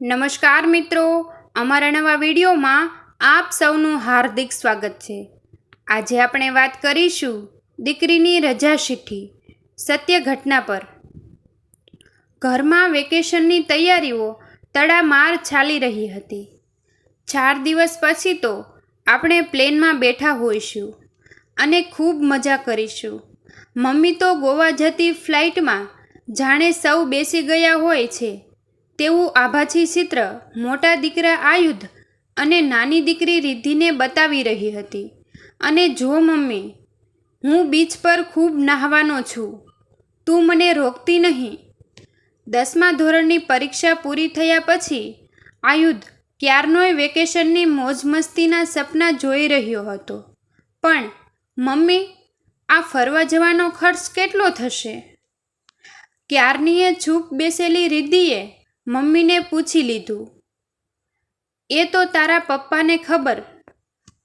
નમસ્કાર મિત્રો. અમારા નવા વિડીયોમાં આપ સૌનું હાર્દિક સ્વાગત છે. આજે આપણે વાત કરીશું દીકરીની રજા ચિઠ્ઠી સત્ય ઘટના પર. ઘરમાં વેકેશનની તૈયારીઓ તડામાર ચાલી રહી હતી. ચાર દિવસ પછી તો આપણે પ્લેનમાં બેઠા હોઈશું અને ખૂબ મજા કરીશું. મમ્મી તો ગોવા જતી ફ્લાઇટમાં જાણે સૌ બેસી ગયા હોય છે. તેવું આભાછી ચિત્ર મોટા દીકરા આયુધ અને નાની દીકરી રિદ્ધિને બતાવી રહી હતી. અને જો મમ્મી, હું બીચ પર ખૂબ નાહવાનો છું. તું મને રોકતી નહીં. દસમા ધોરણની પરીક્ષા પૂરી થયા પછી આયુધ ક્યારનોય વેકેશનની મોજ મસ્તીના સપના જોઈ રહ્યો હતો. પણ મમ્મી, આ ફરવા જવાનો ખર્ચ કેટલો થશે? ક્યારનીએ ચૂપ બેસેલી રિદ્ધિએ મમ્મીને પૂછી લીધું. એ તો તારા પપ્પાને ખબર.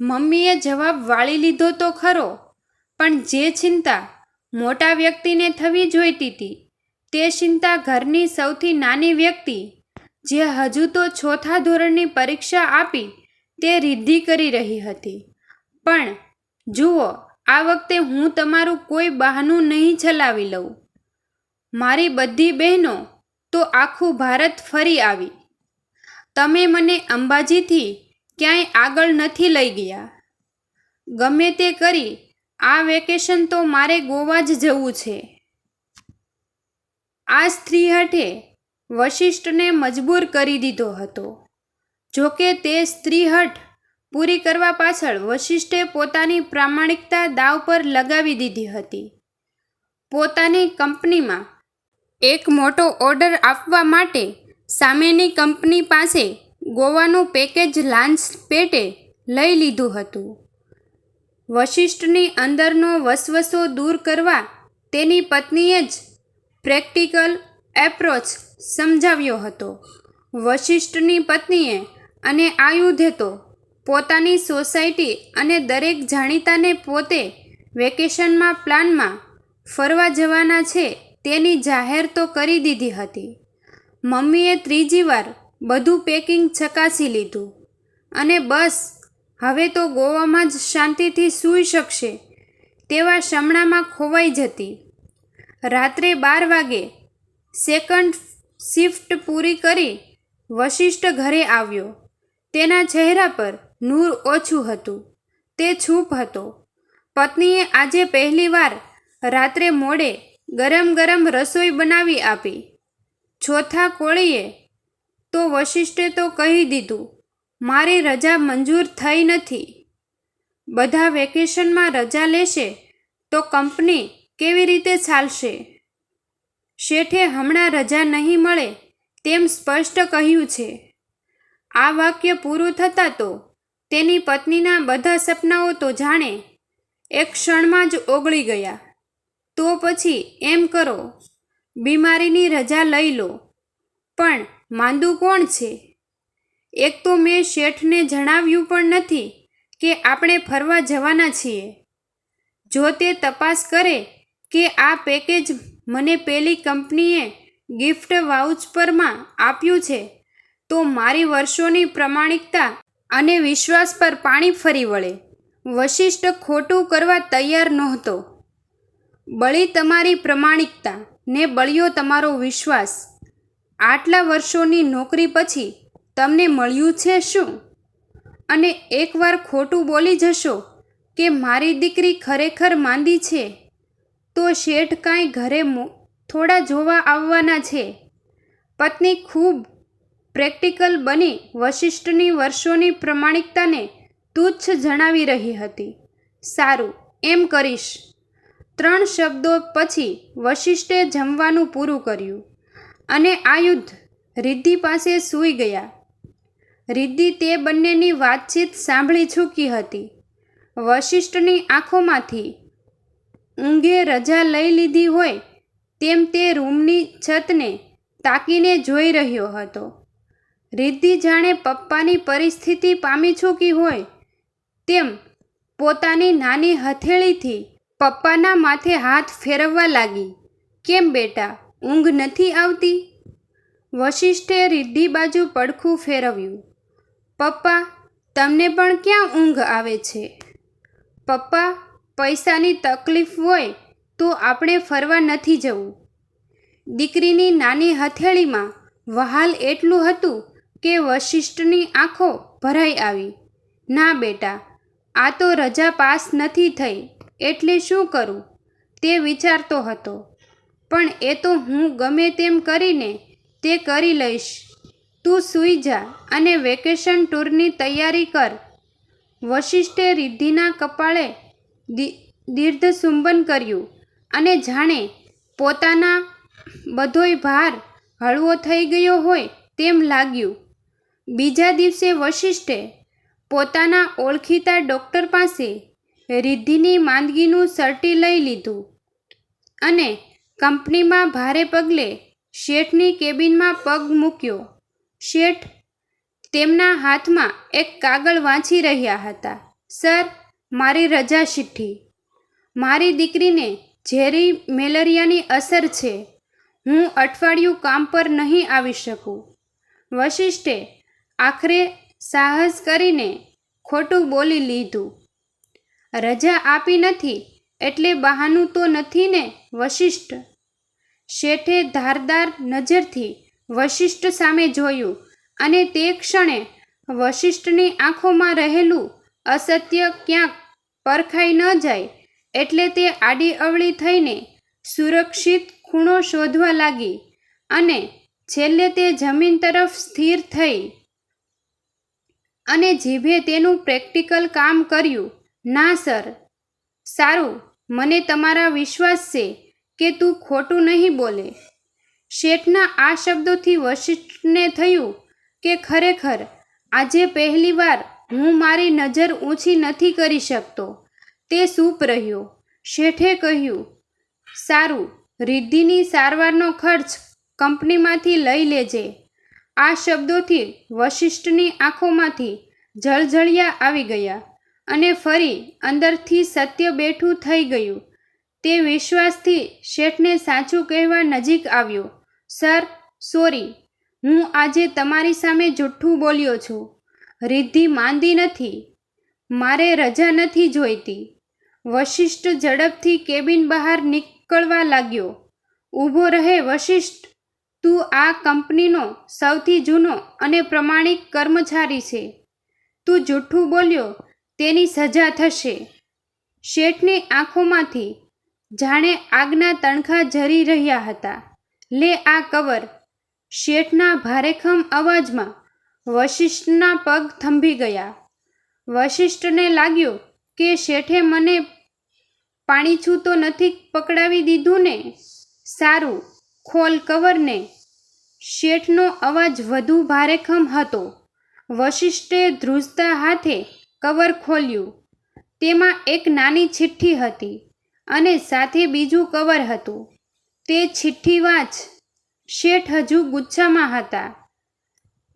મમ્મીએ જવાબ વાળી લીધો તો ખરો, પણ જે ચિંતા મોટા વ્યક્તિને થવી જોઈતી હતી તે ચિંતા ઘરની સૌથી નાની વ્યક્તિ, જે હજુ તો ચોથા ધોરણની પરીક્ષા આપી, તે રિદ્ધિ કરી રહી હતી. પણ જુઓ, આ વખતે હું તમારું કોઈ બહાનું નહીં ચલાવી લઉં. મારી બધી બહેનો તો આખું ભારત ફરી આવી. તમે મને અંબાજીથી ક્યાંય આગળ નથી લઈ ગયા. ગમે તે કરી, આ વેકેશન તો મારે ગોવા જ જવું છે. આ સ્ત્રી હઠે વશિષ્ઠને મજબૂર કરી દીધો હતો. જોકે તે સ્ત્રીહઠ પૂરી કરવા પાછળ વશિષ્ઠે પોતાની પ્રામાણિકતા દાવ પર લગાવી દીધી હતી. પોતાની કંપનીમાં એક મોટો ઓર્ડર આપવા માટે સામેની કંપની પાસે ગોવાનું પેકેજ લાંચ પેટે લઈ લીધું હતું. વશિષ્ઠની અંદરનો વસવસો દૂર કરવા તેની પત્નીએ જ પ્રેક્ટિકલ એપ્રોચ સમજાવ્યો હતો. વશિષ્ઠની પત્નીએ અને આયુધે તો પોતાની સોસાયટી અને દરેક જાણીતાને પોતે વેકેશનમાં પ્લાનમાં ફરવા જવાના છે તેની જાહેર તો કરી દીધી હતી. મમ્મીએ ત્રીજી વાર બધું પેકિંગ ચકાસી લીધું. અને બસ, હવે તો ગોવામાં જ શાંતિથી સૂઈ શકશે તેવા શમણામાં ખોવાઈ જતી. રાત્રે બાર વાગે સેકન્ડ શિફ્ટ પૂરી કરી વશિષ્ઠ ઘરે આવ્યો. તેના ચહેરા પર નૂર ઓછું હતું. તે છૂપ હતો. પત્નીએ આજે પહેલીવાર રાત્રે મોડે ગરમ ગરમ રસોઈ બનાવી આપી. ચોથા કોળીએ તો વશિષ્ઠે તો કહી દીધું, મારી રજા મંજૂર થઈ નથી. બધા વેકેશનમાં રજા લેશે તો કંપની કેવી રીતે ચાલશે? શેઠે હમણાં રજા નહીં મળે તેમ સ્પષ્ટ કહ્યું છે. આ વાક્ય પૂરું થતાં તો તેની પત્નીના બધા સપનાઓ તો જાણે એક ક્ષણમાં જ ઓગળી ગયા. તો પછી એમ કરો, બીમારીની રજા લઈ લો, પણ માંદું કોણ છે? એક તો મેં શેઠને જણાવ્યું પણ નથી કે આપણે ફરવા જવાના છીએ. જો તે તપાસ કરે કે આ પેકેજ મને પેલી કંપનીએ ગિફ્ટ વાઉચપરમાં આપ્યું છે, તો મારી વર્ષોની પ્રમાણિકતા અને વિશ્વાસ પર પાણી ફરી વળે. વશિષ્ઠ ખોટું કરવા તૈયાર નહોતો. બળી તમારી પ્રમાણિકતા ને બળ્યો તમારો વિશ્વાસ. આટલા વર્ષોની નોકરી પછી તમને મળ્યું છે શું? અને એકવાર ખોટું બોલી જશો કે મારી દીકરી ખરેખર માંદી છે, તો શેઠ કાંઈ ઘરે થોડા જોવા આવવાના છે. પત્ની ખૂબ પ્રેક્ટિકલ બની વશિષ્ઠની વર્ષોની પ્રમાણિકતાને તુચ્છ જણાવી રહી હતી. સારું, એમ કરીશ. ત્રણ શબ્દો પછી વશિષ્ઠે જમવાનું પૂરું કર્યું અને આયુધ રિદ્ધિ પાસે સૂઈ ગયા. રિદ્ધિ તે બંનેની વાતચીત સાંભળી ચૂકી હતી. વશિષ્ઠની આંખોમાંથી ઊંઘે રજા લઈ લીધી હોય તેમ તે રૂમની છતને તાકીને જોઈ રહ્યો હતો. રિદ્ધિ જાણે પપ્પાની પરિસ્થિતિ પામી ચૂકી હોય તેમ પોતાની નાની હથેળીથી પપ્પાના માથે હાથ ફેરવવા લાગી. કેમ બેટા, ઊંઘ નથી આવતી? વશિષ્ઠે રિદ્ધિ બાજુ પડખું ફેરવ્યું. પપ્પા, તમને પણ ક્યાં ઊંઘ આવે છે? પપ્પા, પૈસાની તકલીફ હોય તો આપણે ફરવા નથી જવું. દીકરીની નાની હથેળીમાં વહાલ એટલું હતું કે વશિષ્ઠની આંખો ભરાઈ આવી. ના બેટા, આ તો રજા પાસ નથી થઈ. એટલે શું કરું? તે વિચારતો હતો. પણ એ તો હું ગમે તેમ કરીને તે કરી લઈશ. તું સૂઈ જા અને વેકેશન ટૂરની તૈયારી કર. વશિષ્ઠે રિદ્ધિના કપાળે દીર્ઘ સુંબન કર્યું અને જાણે પોતાના બધોય ભાર હળવો થઈ ગયો હોય તેમ લાગ્યું. બીજા દિવસે વશિષ્ઠે પોતાના ઓળખીતા ડૉક્ટર પાસે રિદ્ધિની માંદગીનું સર્ટી લઈ લીધું. અને કંપનીમાં ભારે પગલે શેઠની કેબિનમાં પગ મૂક્યો. શેઠ તેમના હાથમાં એક કાગળ વાંચી રહ્યા હતા. સર, મારી રજા ચિઠ્ઠી. મારી દીકરીને ઝેરી મેલેરિયાની અસર છે. હું અઠવાડિયું કામ પર નહીં આવી શકું. વશિષ્ઠે આખરે સાહસ કરીને ખોટું બોલી લીધું. રજા આપી નથી એટલે બહાનું તો નથી ને વશિષ્ઠ. શેઠે ધારદાર નજરથી વશિષ્ઠ સામે જોયું અને તે ક્ષણે વશિષ્ઠની આંખોમાં રહેલું અસત્ય ક્યાંક પરખાઈ ન જાય એટલે તે આડી અવળી થઈને સુરક્ષિત ખૂણો શોધવા લાગી અને છેલ્લે તે જમીન તરફ સ્થિર થઈ અને જીભે તેનું પ્રેક્ટિકલ કામ કર્યું. ના, સર. સારું, મને તમારા વિશ્વાસ છે કે તું ખોટું નહીં બોલે. શેઠના આ શબ્દોથી વશિષ્ઠને થયું કે ખરેખર આજે પહેલીવાર હું મારી નજર ઊંચી નથી કરી શકતો. તે સૂપ રહ્યો. શેઠે કહ્યું, સારું, રિદ્ધિની સારવારનો ખર્ચ કંપનીમાંથી લઈ લેજે. આ શબ્દોથી વશિષ્ઠની આંખોમાંથી જળજળિયા આવી ગયા. અને ફરી અંદરથી સત્ય બેઠું થઈ ગયું. તે વિશ્વાસથી શેઠને સાચું કહેવા નજીક આવ્યો. Sir, sorry. હું આજે તમારી સામે જૂઠ્ઠું બોલ્યો છું. રિદ્ધિ માંદી નથી. મારે રજા નથી જોઈતી. વશિષ્ઠ ઝડપથી કેબિન બહાર નીકળવા લાગ્યો. ઊભો રહે વશિષ્ઠ. તું આ કંપનીનો સૌથી જૂનો અને પ્રમાણિક કર્મચારી છે. તું જૂઠ્ઠું બોલ્યો. તેની સજા થશે. શેઠની આંખોમાંથી જાણે આગના તણખા ઝરી રહ્યા હતા. લે આ કવર. શેઠના ભારેખમ અવાજમાં વશિષ્ઠના પગ થંભી ગયા. વશિષ્ઠને લાગ્યું કે શેઠે મને પાણી છૂતો નથી પકડાવી દીધું ને? સારું, ખોલ કવરને. શેઠનો અવાજ વધુ ભારેખમ હતો. વશિષ્ઠે ધ્રુજતા હાથે કવર ખોલ્યું. તેમાં એક નાની ચિઠ્ઠી હતી અને સાથે બીજું કવર હતું. તે ચિઠ્ઠી વાંચ. શેઠ હજુ ગુચ્છામાં હતા.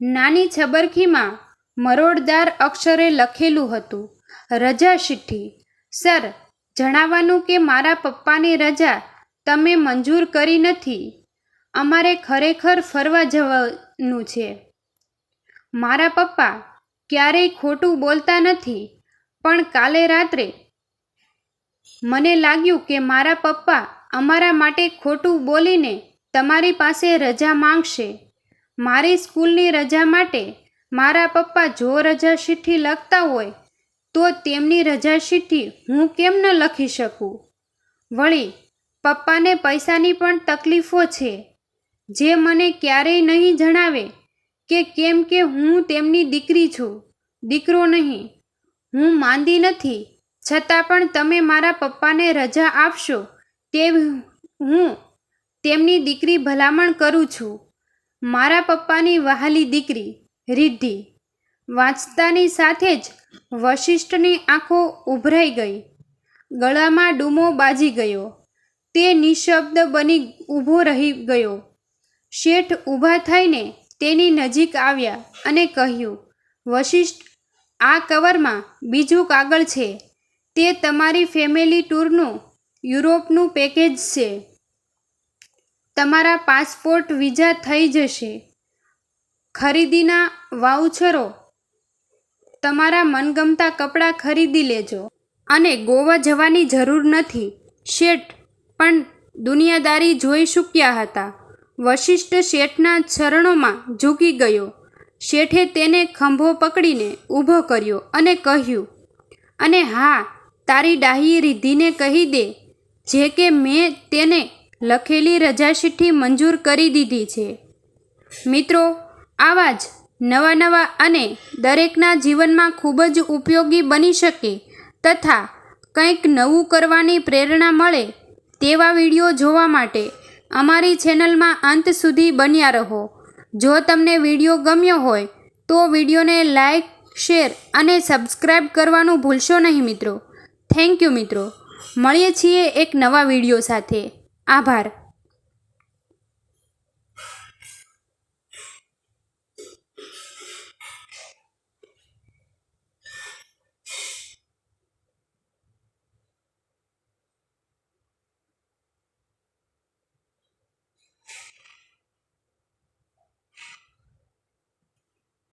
નાની છબરખીમાં મરોડદાર અક્ષરે લખેલું હતું, રજા ચિઠ્ઠી સર, જણાવવાનું કે મારા પપ્પાની રજા તમે મંજૂર કરી નથી. અમારે ખરેખર ફરવા જવાનું છે. મારા પપ્પા ક્યારેય ખોટું બોલતા નથી. પણ કાલે રાત્રે મને લાગ્યું કે મારા પપ્પા અમારા માટે ખોટું બોલીને તમારી પાસે રજા માંગશે. મારી સ્કૂલની રજા માટે મારા પપ્પા જો રજા ચિઠ્ઠી લખતા હોય, તો તેમની રજા ચિઠ્ઠી હું કેમ ન લખી શકું? વળી, પપ્પાને પૈસાની પણ તકલીફો છે. જે મને ક્યારેય નહીં જણાવે કે કેમ કે હું તેમની દીકરી છું, દીકરો નહીં. હું માંદી નથી. છતાં પણ તમે મારા પપ્પાને રજા આપશો તે હું તેમની દીકરી ભલામણ કરું છું. મારા પપ્પાની વહાલી દીકરી, રિદ્ધિ. વાંચતાની સાથે જ વશિષ્ઠની આંખો ઉભરાઈ ગઈ. ગળામાં ડૂમો બાજી ગયો. તે નિશબ્દ બની ઊભો રહી ગયો. શેઠ ઊભા થઈને તેની નજીક આવ્યા અને કહ્યું, વશિષ્ઠ, આ કવરમાં બીજું કાગળ છે. તે તમારી ફેમિલી ટૂરનું યુરોપનું પેકેજ છે. તમારા પાસપોર્ટ વિઝા થઈ જશે. ખરીદીના વાઉચરો તમારા મનગમતા કપડાં ખરીદી લેજો અને ગોવા જવાની જરૂર નથી. શેઠ પણ દુનિયાદારી જોઈ ચૂક્યા હતા. વશિષ્ઠ શેઠના ચરણોમાં ઝૂકી ગયો. શેઠે તેને ખંભો પકડીને ઊભો કર્યો અને કહ્યું, અને હા, તારી ડાહી રિદ્ધિને કહી દે, જે કે મેં તેને લખેલી રજાશીઠી મંજૂર કરી દીધી છે. મિત્રો, આવા જ નવા નવા અને દરેકના જીવનમાં ખૂબ જ ઉપયોગી બની શકે તથા કંઈક નવું કરવાની પ્રેરણા મળે તેવા વીડિયો જોવા માટે અમારી ચેનલમાં અંત સુધી બન્યા રહો. જો તમને વીડિયો ગમ્યો હોય, તો વિડીયોને લાઈક, શેર અને સબસ્ક્રાઈબ કરવાનું ભૂલશો નહીં મિત્રો. થેન્ક યુ મિત્રો. મળીએ છીએ એક નવા વીડિયો સાથે. આભાર.